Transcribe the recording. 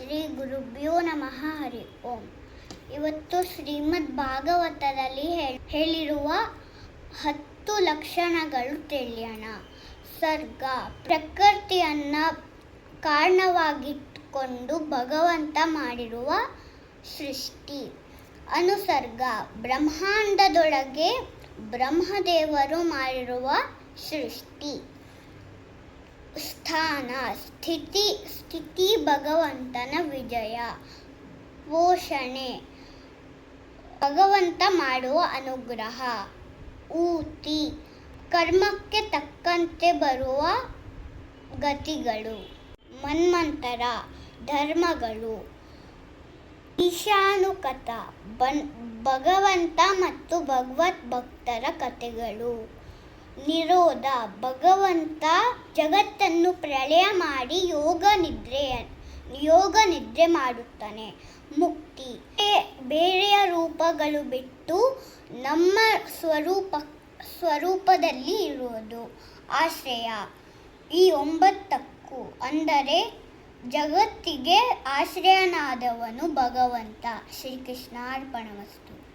ಶ್ರೀ ಗುರುಭ್ಯೋ ನಮಃ, ಹರಿ ಓಂ. ಇವತ್ತು ಶ್ರೀಮದ್ ಭಾಗವತದಲ್ಲಿ ಹೇಳಿರುವ ಹತ್ತು ಲಕ್ಷಣಗಳು ತಿಳಿಯೋಣ. ಸರ್ಗ, ಪ್ರಕೃತಿಯನ್ನ ಕಾರಣವಾಗಿಟ್ಟುಕೊಂಡು ಭಗವಂತ ಮಾಡಿರುವ ಸೃಷ್ಟಿ. ಅನುಸರ್ಗ, ಬ್ರಹ್ಮಾಂಡದೊಳಗೆ ಬ್ರಹ್ಮದೇವರು ಮಾಡಿರುವ ಸೃಷ್ಟಿ. ಸ್ಥಾನ, ಸ್ಥಿತಿ ಸ್ಥಿತಿ ಭಗವಂತನ ವಿಜಯ. ಪೋಷಣೆ, ಭಗವಂತ ಮಾಡುವ ಅನುಗ್ರಹ. ಊತಿ, ಕರ್ಮಕ್ಕೆ ತಕ್ಕಂತೆ ಬರುವ ಗತಿಗಳು. ಮನ್ಮಂತರ, ಧರ್ಮಗಳು. ಈಶಾನುಕತ ಬನ್, ಭಗವಂತ ಮತ್ತು ಭಗವತ್ ಭಕ್ತರ ಕಥೆಗಳು. ನಿರೋಧ, ಭಗವಂತ ಜಗತ್ತನ್ನು ಪ್ರಳಯ ಮಾಡಿ ಯೋಗ ನಿದ್ರೆ ಯೋಗ ನಿದ್ರೆ ಮಾಡುತ್ತಾನೆ. ಮುಕ್ತಿ ಬೇರೆಯ ರೂಪಗಳು ಬಿಟ್ಟು ನಮ್ಮ ಸ್ವರೂಪ, ಸ್ವರೂಪದಲ್ಲಿ ಇರುವುದು ಆಶ್ರಯ. ಈ ಒಂಬತ್ತಕ್ಕೂ ಅಂದರೆ ಜಗತ್ತಿಗೆ ಆಶ್ರಯನಾದವನು ಭಗವಂತ. ಶ್ರೀಕೃಷ್ಣಾರ್ಪಣಮಸ್ತು